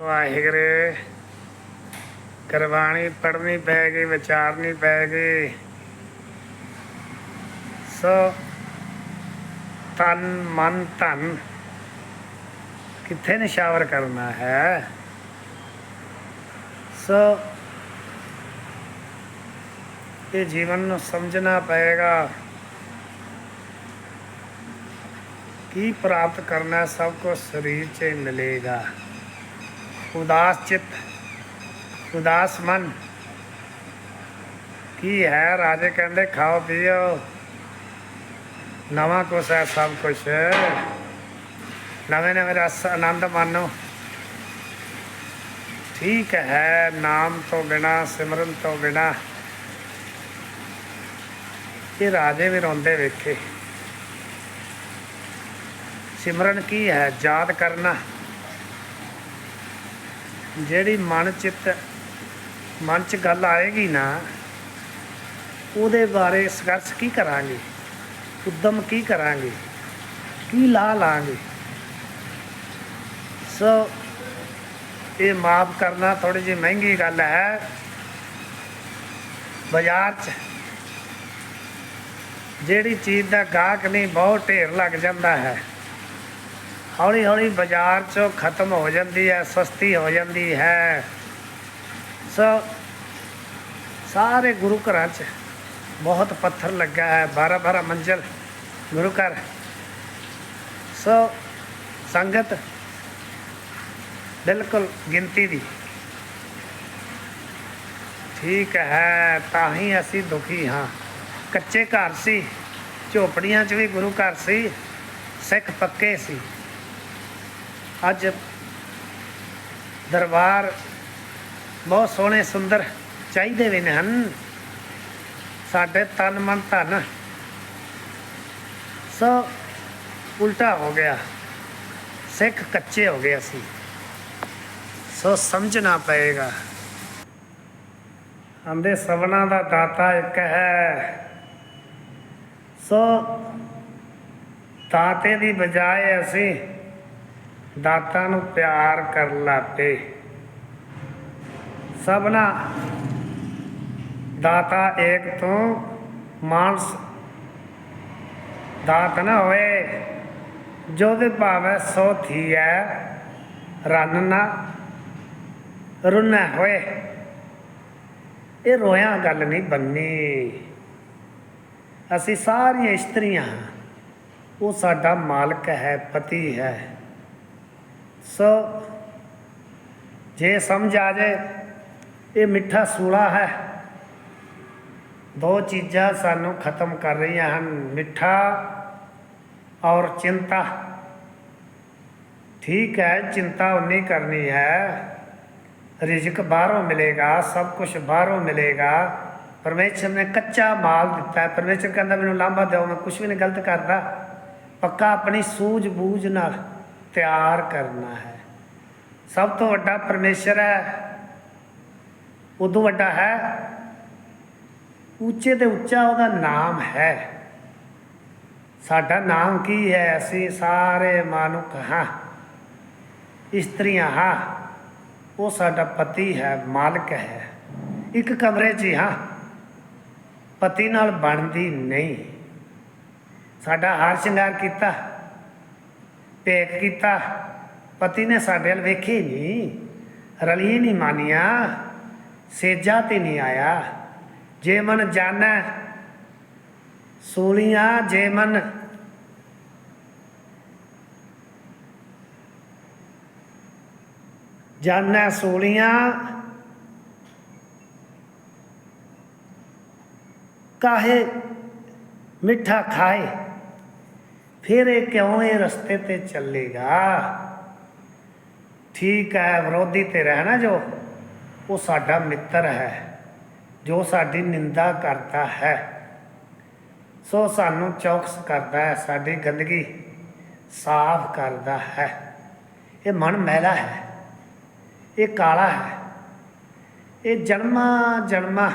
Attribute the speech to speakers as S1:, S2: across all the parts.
S1: ਵਾਹਿਗੁਰੂ ਕਰਵਾਣੀ ਪੜਨੀ ਪੈ ਗਈ, ਵਿਚਾਰਨੀ ਪੈ ਗਈ। ਸੋ ਤਨ, ਮਨ, ਧਨ ਕਿੱਥੇ ਨਿਸ਼ਾਵਰ ਕਰਨਾ ਹੈ? ਸੋ ਇਹ ਜੀਵਨ ਨੂੰ ਸਮਝਣਾ ਪਏਗਾ ਕੀ ਪ੍ਰਾਪਤ ਕਰਨਾ ਸਭ ਕੁਝ ਸਰੀਰ 'ਚ ਮਿਲੇਗਾ। ਉਦਾਸ ਚਿੱਤ ਉਦਾਸ ਮਨ ਕੀ ਹੈ ਰਾਜੇ ਕਹਿੰਦੇ, ਖਾਓ, ਪੀਓ। ਨਵਾਂ ਕੁਛ ਹੈ, ਸਭ ਕੁਝ ਨਵੇਂ ਨਵੇਂ ਰਸ, ਆਨੰਦ ਮਾਣੋ। ਠੀਕ ਹੈ, ਨਾਮ ਤੋਂ ਬਿਨਾ, ਸਿਮਰਨ ਤੋਂ ਬਿਨਾ। ਇਹ ਰਾਜੇ ਵੀ ਰੋਂਦੇ ਵੇਖੇ। ਸਿਮਰਨ ਕੀ ਹੈ, ਯਾਦ ਕਰਨਾ। ਜਿਹੜੀ ਮਨ ਚਿੱਤ, ਮਨ ਚ ਗੱਲ ਆਏਗੀ ਨਾ, ਉਹਦੇ ਬਾਰੇ ਸੰਘਰਸ਼ ਕੀ ਕਰਾਂਗੇ? ਉਦਮ ਕੀ ਕਰਾਂਗੇ? ਕੀ ਲਾ ਲਾਂਗੇ? ਸੋ ਇਹ ਮਾਫ ਕਰਨਾ ਥੋੜੀ ਜਿਹੀ ਮਹਿੰਗੀ ਗੱਲ ਹੈ। ਬਾਜ਼ਾਰ 'ਚ ਜਿਹੜੀ ਚੀਜ਼ ਦਾ ਗਾਹਕ ਨਹੀਂ, ਬਹੁਤ ਢੇਰ ਲੱਗ ਜਾਂਦਾ ਹੈ। ਹੌਲੀ ਹੌਲੀ ਬਾਜ਼ਾਰ 'ਚੋਂ ਖਤਮ ਹੋ ਜਾਂਦੀ ਹੈ, ਸਸਤੀ ਹੋ ਜਾਂਦੀ ਹੈ। ਸੋ ਸਾਰੇ ਗੁਰੂ ਘਰਾਂ 'ਚ ਬਹੁਤ ਪੱਥਰ ਲੱਗਾ ਹੈ 12 12 ਮੰਜ਼ਲ ਗੁਰੂ ਘਰ। ਸੋ ਸੰਗਤ ਬਿਲਕੁਲ ਗਿਣਤੀ ਦੀ। ਠੀਕ ਹੈ, ਤਾਂ ਹੀ ਅਸੀਂ ਦੁਖੀ ਹਾਂ। ਕੱਚੇ ਘਰ ਸੀ, ਝੋਪੜੀਆਂ 'ਚ ਵੀ ਗੁਰੂ ਘਰ ਸੀ, ਸਿੱਖ ਪੱਕੇ ਸੀ। ਅੱਜ ਦਰਬਾਰ ਬਹੁਤ ਸੋਹਣੇ, ਸੁੰਦਰ ਚਾਹੀਦੇ ਵੀ ਨੇ ਹਨ। ਸਾਡੇ ਤਨ ਮਨ ਧਨ ਸੋ ਉਲਟਾ ਹੋ ਗਿਆ। ਸਿੱਖ ਕੱਚੇ ਹੋ ਗਏ ਅਸੀਂ। ਸੋ ਸਮਝਣਾ ਪਏਗਾ। ਆਂਦੇ ਸਵਨਾ ਦਾ ਦਾਤਾ ਇੱਕ ਹੈ। ਸੋ ਦਾਤੇ ਦੀ ਬਜਾਏ ਅਸੀਂ ਦਾਤਾ ਨੂੰ ਪਿਆਰ ਕਰਨ ਲੱਪੇ ਸਭਨਾ ਦਾਤਾ ਏਕ ਤੋਂ ਮਾਨਸ ਦਾਤ ਨਾ ਹੋਏ ਜੋ ਦੇ ਭਾਵੈ ਸੋ ਥੀਐ, ਰੰਨ ਨਾ ਰੁਨਾ ਹੋਏ। ਇਹ ਰੋਇਆ ਗੱਲ ਨਹੀਂ ਬੰਨੀ। ਅਸੀਂ ਸਾਰੀਆਂ ਇਸਤਰੀਆਂ, ਉਹ ਸਾਡਾ ਮਾਲਕ ਹੈ, ਪਤੀ ਹੈ। ਸੋ ਜੇ ਸਮਝ ਆ ਜਾਏ, ਇਹ ਮਿੱਠਾ ਸੂਲਾ ਹੈ। ਦੋ ਚੀਜ਼ਾਂ ਸਾਨੂੰ ਖਤਮ ਕਰ ਰਹੀਆਂ ਹਨ, ਮਿੱਠਾ ਔਰ ਚਿੰਤਾ। ਠੀਕ ਹੈ, ਚਿੰਤਾ ਉਨੀ ਕਰਨੀ ਹੈ। ਰਿਜ਼ਕ ਬਾਹਰੋਂ ਮਿਲੇਗਾ, ਸਭ ਕੁਝ ਬਾਹਰੋਂ ਮਿਲੇਗਾ। ਪਰਮੇਸ਼ਰ ਨੇ ਕੱਚਾ ਮਾਲ ਦਿੱਤਾ ਹੈ। ਪਰਮੇਸ਼ਰ ਕਹਿੰਦਾ, ਮੈਨੂੰ ਲਾਂਭਾ ਦਿਓ, ਮੈਂ ਕੁਝ ਵੀ ਨਹੀਂ ਗਲਤ ਕਰਦਾ। ਪੱਕਾ ਆਪਣੀ ਸੂਝ-ਬੂਝ ਨਾਲ ਤਿਆਰ ਕਰਨਾ ਹੈ। ਸਭ ਤੋਂ ਵੱਡਾ ਪਰਮੇਸ਼ਰ ਹੈ। ਉਦੋਂ ਵੱਡਾ ਹੈ। ਉੱਚੇ ਤੇ ਉੱਚਾ ਉਹਦਾ ਨਾਮ ਹੈ। ਸਾਡਾ ਨਾਮ ਕੀ ਹੈ? ਅਸੀਂ ਸਾਰੇ ਮਾਨੁਖ ਹਾਂ। ਇਸਤਰੀਆਂ ਹਾਂ। ਉਹ ਸਾਡਾ ਪਤੀ ਹੈ, ਮਾਲਕ ਹੈ। ਇੱਕ ਕਮਰੇ 'ਚ ਹੀ ਹਾਂ। ਪਤੀ ਨਾਲ ਬਣਦੀ ਨਹੀਂ। ਸਾਡਾ ਹਾਰ ਸ਼ਿੰਗਾਰ ਕੀਤਾ। ਭੇਕ ਕੀਤਾ। ਪਤੀ ਨੇ ਸਾਡੇ ਵੱਲ ਵੇਖੀ ਨਹੀਂ। ਰਲੀ ਨਹੀਂ ਮਾਨੀਆਂ। ਸੇਜਾ ਤੇ ਨਹੀਂ ਆਇਆ। ਜੇ ਮਨ ਜਾਣੈ, ਸੂਲੀਆਂ ਜੇ ਮਨ ਜਾਣੈ, ਸੂਲੀਆਂ ਕਾਹੇ ਮਿੱਠਾ ਖਾਏ। ਫਿਰ ਇਹ ਕਿਉਂ ਇਹ ਰਸਤੇ ਤੇ ਚੱਲੇਗਾ? ਠੀਕ ਹੈ, ਵਿਰੋਧੀ ਤੇ ਰਹਿਣਾ ਜੋ? ਉਹ ਸਾਡਾ ਮਿੱਤਰ ਹੈ, ਜੋ ਸਾਡੀ ਨਿੰਦਾ ਕਰਦਾ ਹੈ। ਸੋ ਸਾਨੂੰ ਚੌਕਸ ਕਰਦਾ ਹੈ, ਸਾਡੀ ਗੰਦਗੀ ਸਾਫ਼ ਕਰਦਾ ਹੈ। ਇਹ ਮਨ ਮੈਲਾ ਹੈ, ਇਹ ਕਾਲਾ ਹੈ। ਇਹ ਜਨਮਾ ਜਨਮਾ,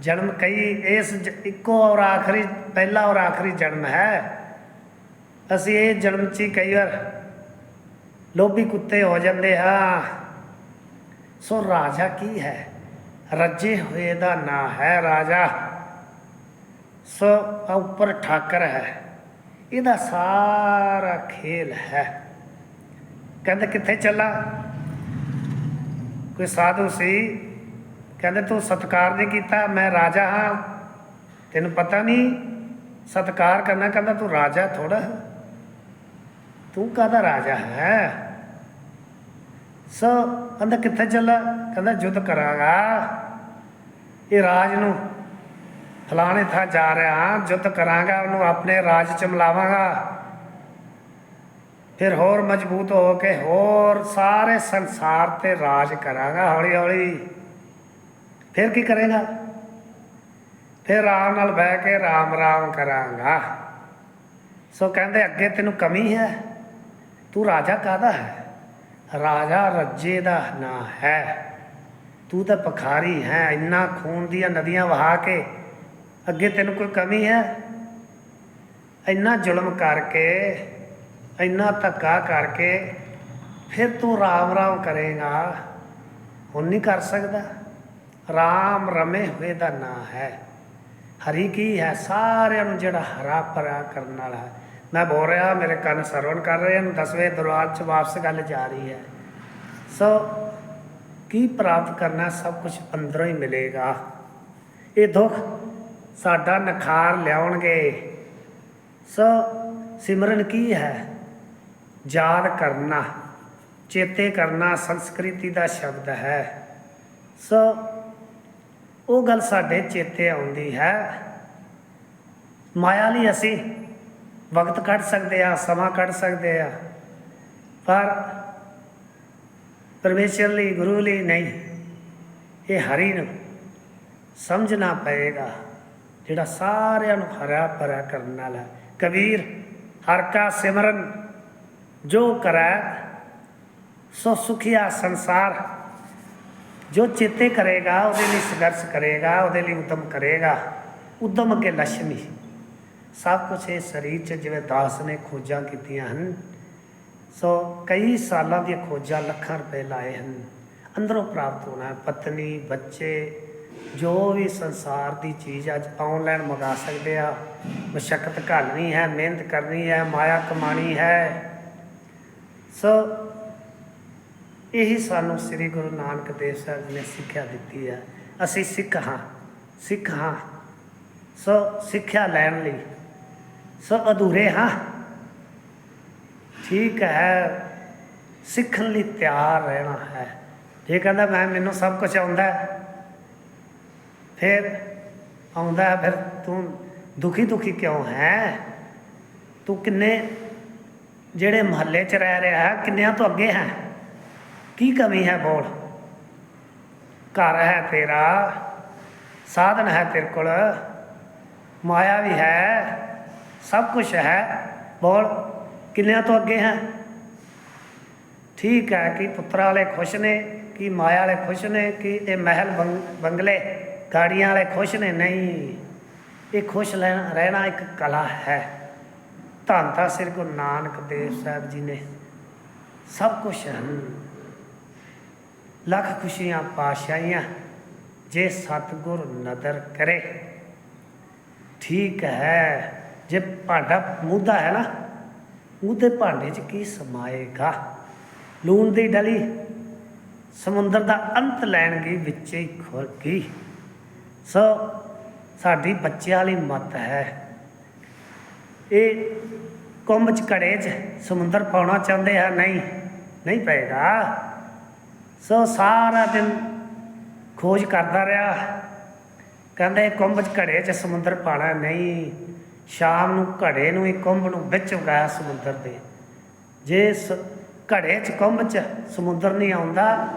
S1: ਜਨਮ ਕਈ, ਇਸ ਇੱਕੋ ਔਰ ਆਖਰੀ, ਪਹਿਲਾ ਔਰ ਆਖਰੀ ਜਨਮ ਹੈ। ਅਸੀਂ ਇਹ ਜਨਮ 'ਚ ਹੀ ਕਈ ਵਾਰ ਲੋਭੀ ਕੁੱਤੇ ਹੋ ਜਾਂਦੇ ਹਾਂ ਸੋ ਰਾਜਾ ਕੀ ਹੈ? ਰੱਜੇ ਹੋਏ ਦਾ ਨਾਂ ਹੈ ਰਾਜਾ। ਸੋ ਉੱਪਰ ਠਾਕਰ ਹੈ। ਇਹਦਾ ਸਾਰਾ ਖੇਲ ਹੈ। ਕਹਿੰਦੇ ਕਿੱਥੇ ਚੱਲਾ? ਕੋਈ ਸਾਧੂ ਸੀ? ਕਹਿੰਦੇ ਤੂੰ ਸਤਕਾਰ ਨਹੀਂ ਕੀਤਾ, ਮੈਂ ਰਾਜਾ ਹਾਂ। ਤੈਨੂੰ ਪਤਾ ਨਹੀਂ? ਸਤਕਾਰ ਕਰਨਾ ਕਹਿੰਦਾ ਤੂੰ ਰਾਜਾ ਥੋੜਾ ਤੂੰ ਕਾਹਦਾ ਰਾਜਾ ਹੈ? ਸੋ ਕਹਿੰਦਾ, ਕਿੱਥੇ ਚੱਲਾ? ਕਹਿੰਦਾ ਯੁੱਧ ਕਰਾਂਗਾ। ਇਹ ਰਾਜ ਨੂੰ ਫਲਾਣੇ ਥਾਂ ਜਾ ਰਿਹਾ ਹਾਂ ਯੁੱਧ ਕਰਾਂਗਾ, ਉਹਨੂੰ ਆਪਣੇ ਰਾਜ ਚ ਮਿਲਾਵਾਂਗਾ। ਫਿਰ ਹੋਰ ਮਜ਼ਬੂਤ ਹੋ ਕੇ ਹੋਰ ਸਾਰੇ ਸੰਸਾਰ ਤੇ ਰਾਜ ਕਰਾਂਗਾ ਹੌਲੀ ਹੌਲੀ ਫਿਰ ਕੀ ਕਰੇਗਾ? ਫਿਰ ਆਰਾਮ ਨਾਲ ਬਹਿ ਕੇ ਰਾਮ ਰਾਮ ਕਰਾਂਗਾ। ਸੋ ਕਹਿੰਦੇ, ਅੱਗੇ ਤੈਨੂੰ ਕਮੀ ਹੈ? ਤੂੰ ਰਾਜਾ ਕਾਹਦਾ ਹੈ? ਰਾਜਾ ਰੱਜੇ ਦਾ ਨਾਂ ਹੈ। ਤੂੰ ਤਾਂ ਪਖਾਰੀ ਹੈ, ਇੰਨਾ ਖੂਨ ਦੀਆਂ ਨਦੀਆਂ ਵਹਾ ਕੇ। ਅੱਗੇ ਤੈਨੂੰ ਕੋਈ ਕਮੀ ਹੈ? ਇੰਨਾ ਜ਼ੁਲਮ ਕਰਕੇ, ਇੰਨਾ ਧੱਕਾ ਕਰਕੇ ਫਿਰ ਤੂੰ ਰਾਮ ਰਾਮ ਕਰੇਗਾ। ਹੁਣ ਨਹੀਂ ਕਰ ਸਕਦਾ। ਰਾਮ ਰਮੇ ਹੋਏ ਦਾ ਨਾਂ ਹੈ। ਹਰੀ ਕੀ ਹੈ? ਸਾਰਿਆਂ ਨੂੰ ਜਿਹੜਾ ਹਰਾ ਭਰਾ ਕਰਨ ਵਾਲਾ ਹੈ। ਮੈਂ ਬੋਲ ਰਿਹਾ, ਮੇਰੇ ਕੰਨ ਸਰਵਣ ਕਰ ਰਹੇ ਹਨ, ਦਸਵੇਂ ਦਰਬਾਰ 'ਚ ਵਾਪਸ ਗੱਲ ਜਾ ਰਹੀ ਹੈ। ਸੋ ਕੀ ਪ੍ਰਾਪਤ ਕਰਨਾ ਸਭ ਕੁਝ ਅੰਦਰੋਂ ਹੀ ਮਿਲੇਗਾ। ਇਹ ਦੁੱਖ ਸਾਡਾ ਨਖਾਰ ਲਿਆਉਣਗੇ। ਸੋ ਸਿਮਰਨ ਕੀ ਹੈ? ਯਾਦ ਕਰਨਾ, ਚੇਤੇ ਕਰਨਾ ਸੰਸਕ੍ਰਿਤੀ ਦਾ ਸ਼ਬਦ ਹੈ। ਸੋ ਉਹ ਗੱਲ ਸਾਡੇ ਚੇਤੇ ਆਉਂਦੀ ਹੈ। ਮਾਇਆ ਲਈ ਅਸੀਂ ਵਕਤ ਕੱਢ ਸਕਦੇ ਆ, ਸਮਾਂ ਕੱਢ ਸਕਦੇ ਆ। ਪਰ ਪਰਮੇਸ਼ਰ ਲਈ, ਗੁਰੂ ਲਈ ਨਹੀਂ। ਇਹ ਹਰੀ ਨੂੰ ਸਮਝਣਾ ਪਏਗਾ, ਜਿਹੜਾ ਸਾਰਿਆਂ ਨੂੰ ਹਰਾ ਭਰਾ ਕਰਨ ਵਾਲਾ ਕਬੀਰ, ਹਰ ਕਾ ਸਿਮਰਨ, ਜੋ ਕਰੈ, ਸੋ ਸੁਖੀਆ ਸੰਸਾਰ। ਜੋ ਚੇਤੇ ਕਰੇਗਾ, ਉਹਦੇ ਲਈ ਸੰਘਰਸ਼ ਕਰੇਗਾ, ਉਹਦੇ ਲਈ ਉਦਮ ਕਰੇਗਾ। ਉਦਮ ਅੱਗੇ ਲక్ష్ਮੀ ਸਭ ਕੁਝ ਇਹ ਸਰੀਰ 'ਚ ਜਿਵੇਂ ਦਾਸ ਨੇ ਖੋਜਾਂ ਕੀਤੀਆਂ ਹਨ, ਸੋ ਕਈ ਸਾਲਾਂ ਦੀਆਂ ਖੋਜਾਂ ਲੱਖਾਂ ਰੁਪਏ ਲਾਏ ਹਨ। ਅੰਦਰੋਂ ਪ੍ਰਾਪਤ ਹੋਣਾ ਪਤਨੀ, ਬੱਚੇ, ਜੋ ਵੀ ਸੰਸਾਰ ਦੀ ਚੀਜ਼ ਅੱਜ ਆਨਲਾਈਨ ਮੰਗਾ ਸਕਦੇ ਆ ਮਸ਼ਕਤ ਘਾਲਣੀ ਹੈ, ਮਿਹਨਤ ਕਰਨੀ ਹੈ, ਮਾਇਆ ਕਮਾਣੀ ਹੈ। ਸੋ ਇਹੀ ਸਾਨੂੰ ਸ੍ਰੀ ਗੁਰੂ ਨਾਨਕ ਦੇਵ ਸਾਹਿਬ ਜੀ ਨੇ ਸਿੱਖਿਆ ਦਿੱਤੀ ਹੈ। ਅਸੀਂ ਸਿੱਖ ਹਾਂ ਸਿੱਖ ਹਾਂ। ਸੋ ਸਿੱਖਿਆ ਲੈਣ ਲਈ ਸੋ ਅਧੂਰੇ ਹਾਂ। ਠੀਕ ਹੈ। ਸਿੱਖਣ ਲਈ ਤਿਆਰ ਰਹਿਣਾ ਹੈ। ਜੇ ਕਹਿੰਦਾ ਮੈਂ ਮੈਨੂੰ ਸਭ ਕੁਝ ਆਉਂਦਾ ਫਿਰ ਆਉਂਦਾ ਹੈ, ਫਿਰ ਤੂੰ ਦੁਖੀ ਦੁਖੀ ਕਿਉਂ ਹੈ? ਤੂੰ ਕਿੰਨੇ ਜਿਹੜੇ ਮਹੱਲੇ 'ਚ ਰਹਿ ਰਿਹਾ ਹੈ ਕਿੰਨਿਆਂ ਤੋਂ ਅੱਗੇ ਹੈ? ਕੀ ਕਮੀ ਹੈ ਬੋਲ? ਘਰ ਹੈ ਤੇਰਾ ਸਾਧਨ ਹੈ ਤੇਰੇ ਕੋਲ ਮਾਇਆ ਵੀ ਹੈ। ਸਭ ਕੁਝ ਹੈ। ਬੋਲ, ਕਿੰਨਿਆਂ ਤੋਂ ਅੱਗੇ ਹੈ? ਠੀਕ ਹੈ ਕਿ ਪੁੱਤਰਾਂ ਵਾਲੇ ਖੁਸ਼ ਨੇ, ਕਿ ਮਾਇਆ ਵਾਲੇ ਖੁਸ਼ ਨੇ, ਕਿ ਇਹ ਮਹਿਲ ਬੰਗ- ਬੰਗਲੇ ਗਾੜੀਆਂ ਵਾਲੇ ਖੁਸ਼ ਨੇ? ਨਹੀਂ, ਇਹ ਖੁਸ਼ ਲੈਣਾ ਰਹਿਣਾ ਇੱਕ ਕਲਾ ਹੈ। ਧੰਨ ਤਾਂ ਸ੍ਰੀ ਗੁਰੂ ਨਾਨਕ ਦੇਵ ਸਾਹਿਬ ਜੀ ਨੇ ਸਭ ਕੁਝ ਹਨ। ਲੱਖ ਖੁਸ਼ੀਆਂ ਪਾਸ਼ਾਈਆਂ ਜੇ ਸਤਿਗੁਰ ਨਦਰ ਕਰੇ। ਠੀਕ ਹੈ। ਜੇ ਭਾਂਡਾ ਮੁੱਦਾ ਹੈ ਨਾ, ਉਹਦੇ ਭਾਂਡੇ 'ਚ ਕੀ ਸਮਾਏਗਾ? ਲੂਣ ਦੀ ਡਲੀ, ਸਮੁੰਦਰ ਦਾ ਅੰਤ ਲੈਣ ਗਈ ਵਿੱਚੇ ਹੀ ਖੁਰ ਗਈ ਸੋ ਸਾਡੀ ਬੱਚਿਆਂ ਵਾਲੀ ਮਤ ਹੈ, ਇਹ ਕੁੰਭ ਚ ਘੜੇ 'ਚ ਸਮੁੰਦਰ ਪਾਉਣਾ ਚਾਹੁੰਦੇ ਆ? ਨਹੀਂ ਨਹੀਂ ਪਏਗਾ। ਸੋ ਸਾਰਾ ਦਿਨ ਖੋਜ ਕਰਦਾ ਰਿਹਾ, ਕਹਿੰਦੇ ਕੁੰਭ ਚ ਘੜੇ 'ਚ ਸਮੁੰਦਰ ਪਾਣਾ ਨਹੀਂ ਸ਼ਾਮ ਨੂੰ ਘੜੇ ਨੂੰ ਹੀ ਕੁੰਭ ਨੂੰ ਵਿੱਚ ਉਗਾਇਆ ਸਮੁੰਦਰ ਦੇ। ਜੇ ਸ- ਘੜੇ 'ਚ ਕੁੰਭ 'ਚ ਸਮੁੰਦਰ ਨਹੀਂ ਆਉਂਦਾ,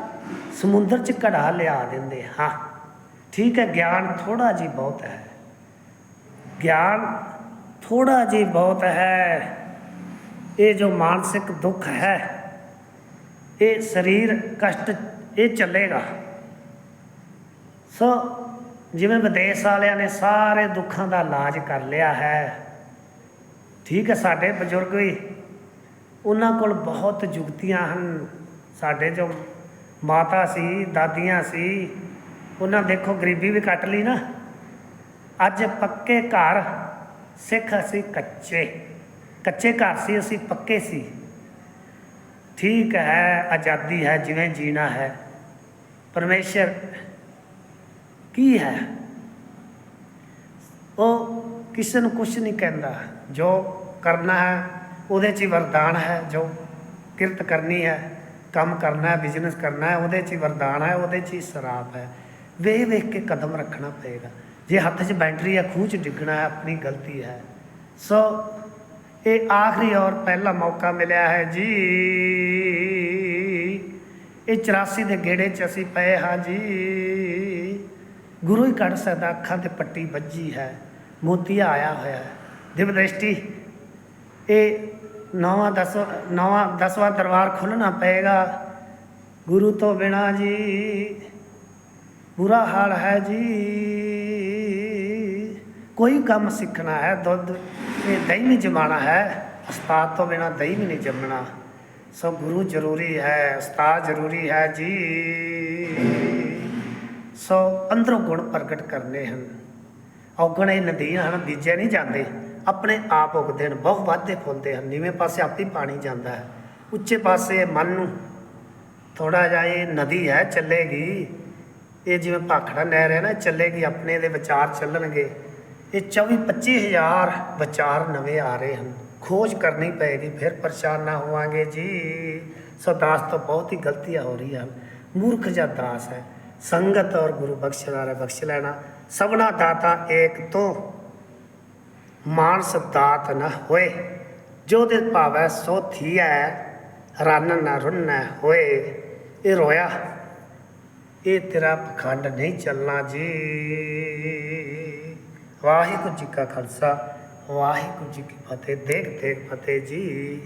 S1: ਸਮੁੰਦਰ 'ਚ ਘੜਾ ਲਿਆ ਦਿੰਦੇ ਹਾਂ। ਠੀਕ ਹੈ, ਗਿਆਨ ਥੋੜਾ ਜੀ ਬਹੁਤ ਹੈ। ਗਿਆਨ ਥੋੜਾ ਜੀ ਬਹੁਤ ਹੈ। ਇਹ ਜੋ ਮਾਨਸਿਕ ਦੁੱਖ ਹੈ, ਇਹ ਸਰੀਰ ਕਸ਼ਟ ਇਹ ਚੱਲੇਗਾ। ਸੋ ਜਿਵੇਂ ਵਿਦੇਸ਼ ਵਾਲਿਆਂ ਨੇ ਸਾਰੇ ਦੁੱਖਾਂ ਦਾ ਇਲਾਜ ਕਰ ਲਿਆ ਹੈ। ਠੀਕ ਹੈ ਸਾਡੇ ਬਜ਼ੁਰਗ ਵੀ, ਉਹਨਾਂ ਕੋਲ ਬਹੁਤ ਜੁਗਤੀਆਂ ਹਨ। ਸਾਡੇ ਜੋ ਮਾਤਾ ਸੀ, ਦਾਦੀਆਂ ਸੀ, ਉਹਨਾਂ ਦੇਖੋ ਗਰੀਬੀ ਵੀ ਕੱਟ ਲਈ ਨਾ। ਅੱਜ ਪੱਕੇ ਘਰ ਸਿੱਖ ਅਸੀਂ ਕੱਚੇ ਕੱਚੇ ਘਰ ਸੀ, ਅਸੀਂ ਪੱਕੇ ਸੀ। ਠੀਕ ਹੈ, ਆਜ਼ਾਦੀ ਹੈ, ਜਿਵੇਂ ਜੀਣਾ ਹੈ। ਪਰਮੇਸ਼ਰ ਕੀ ਹੈ? ਉਹ ਕਿਸੇ ਨੂੰ ਕੁਝ ਨਹੀਂ ਕਹਿੰਦਾ। ਜੋ ਕਰਨਾ ਹੈ, ਉਹਦੇ 'ਚ ਹੀ ਵਰਦਾਨ ਹੈ। ਜੋ ਕਿਰਤ ਕਰਨੀ ਹੈ, ਕੰਮ ਕਰਨਾ ਹੈ ਬਿਜ਼ਨਸ ਕਰਨਾ ਹੈ, ਉਹਦੇ 'ਚ ਵਰਦਾਨ ਹੈ, ਉਹਦੇ 'ਚ ਹੀ ਸਰਾਪ ਹੈ। ਵੇਖ ਵੇਖ ਕੇ ਕਦਮ ਰੱਖਣਾ ਪਏਗਾ। ਜੇ ਹੱਥ 'ਚ ਬੈਟਰੀ ਹੈ, ਖੂਹ 'ਚ ਡਿੱਗਣਾ ਹੈ, ਆਪਣੀ ਗਲਤੀ ਹੈ। ਸੋ ਇਹ ਆਖਰੀ ਔਰ ਪਹਿਲਾ ਮੌਕਾ ਮਿਲਿਆ ਹੈ ਜੀ। ਇਹ 84 ਦੇ ਗੇੜੇ 'ਚ ਅਸੀਂ ਪਏ ਹਾਂ ਜੀ। ਗੁਰੂ ਹੀ ਕੱਢ ਸਕਦਾ, ਅੱਖਾਂ ਤੇ ਪੱਟੀ ਵੱਜੀ ਹੈ, ਮੋਤੀਆ ਆਇਆ ਹੋਇਆ ਹੈ। ਦਿਵ ਦ੍ਰਿਸ਼ਟੀ, ਇਹ ਨਵਾਂ ਦਸ, ਨਵਾਂ ਦਸਵਾਂ ਦਰਬਾਰ ਖੁੱਲਣਾ ਪਏਗਾ। ਗੁਰੂ ਤੋਂ ਬਿਨਾ ਜੀ ਬੁਰਾ ਹਾਲ ਹੈ ਜੀ। ਕੋਈ ਕੰਮ ਸਿੱਖਣਾ ਹੈ ਦੁੱਧ, ਇਹ ਦਹੀਂ ਨਹੀਂ ਜਮਾਣਾ ਹੈ। ਉਸਤਾਦ ਤੋਂ ਬਿਨਾ ਦਹੀਂ ਵੀ ਨਹੀਂ ਜੰਮਣਾ। ਸੋ ਗੁਰੂ ਜ਼ਰੂਰੀ ਹੈ, ਉਸਤਾਦ ਜ਼ਰੂਰੀ ਹੈ ਜੀ। ਸੋ ਅੰਦਰੋਂ ਗੁਣ ਪ੍ਰਗਟ ਕਰਨੇ ਹਨ। ਔਗਣ ਇਹ ਨਦੀਆਂ ਹਨ ਬੀਜੇ ਨਹੀਂ ਜਾਂਦੇ। ਆਪਣੇ ਆਪ ਉਗਦੇ ਹਨ, ਬਹੁਤ ਵਾਧੇ ਫੁੱਲਦੇ ਹਨ। ਨੀਵੇਂ ਪਾਸੇ ਆਪੇ ਪਾਣੀ ਜਾਂਦਾ ਹੈ। ਉੱਚੇ ਪਾਸੇ ਮਨ ਨੂੰ ਥੋੜਾ ਜਿਹਾ ਇਹ ਨਦੀ ਹੈ, ਚੱਲੇਗੀ। ਇਹ ਜਿਵੇਂ ਭਾਖੜਾ ਨਹਿਰ ਹੈ ਨਾ ਚੱਲੇਗੀ, ਆਪਣੇ ਦੇ ਵਿਚਾਰ ਚੱਲਣਗੇ। ਇਹ 24 25000 ਵਿਚਾਰ ਨਵੇਂ ਆ ਰਹੇ ਹਨ। ਖੋਜ ਕਰਨੀ ਪਏਗੀ, ਫਿਰ ਪਰੇਸ਼ਾਨ ਨਾ ਹੋਵਾਂਗੇ ਜੀ। ਸੋ ਦਾਸ ਤੋਂ ਬਹੁਤ ਹੀ ਗਲਤੀਆਂ ਹੋ ਰਹੀਆਂ ਹਨ। ਮੂਰਖ ਜਾਂ ਦਾਸ ਹੈ। ਸੰਗਤ ਔਰ ਗੁਰੂ ਬਖਸ਼ਨਾਰਾ ਬਖਸ਼ ਲੈਣਾ। ਸਭਨਾ ਦਾਤਾ ਏਕ ਤੋਂ, ਮਾਨਸ ਦਾਤ ਨ ਹੋਏ। ਜੋ ਦੇ ਭਾਵੈ ਸੋ ਥੀਐ, ਰੰਨ ਨ ਰੁੰਨੈ ਹੋਏ। ਇਹ ਰੋਇਆ, ਇਹ ਤੇਰਾ ਪਖੰਡ ਨਹੀਂ ਚੱਲਣਾ ਜੀ। ਵਾਹਿਗੁਰੂ ਜੀ ਕਾ ਖਾਲਸਾ, ਵਾਹਿਗੁਰੂ ਜੀ ਕੀ ਫਤਿਹ। ਦੇਖ ਦੇਖ ਫਤਿਹ ਜੀ।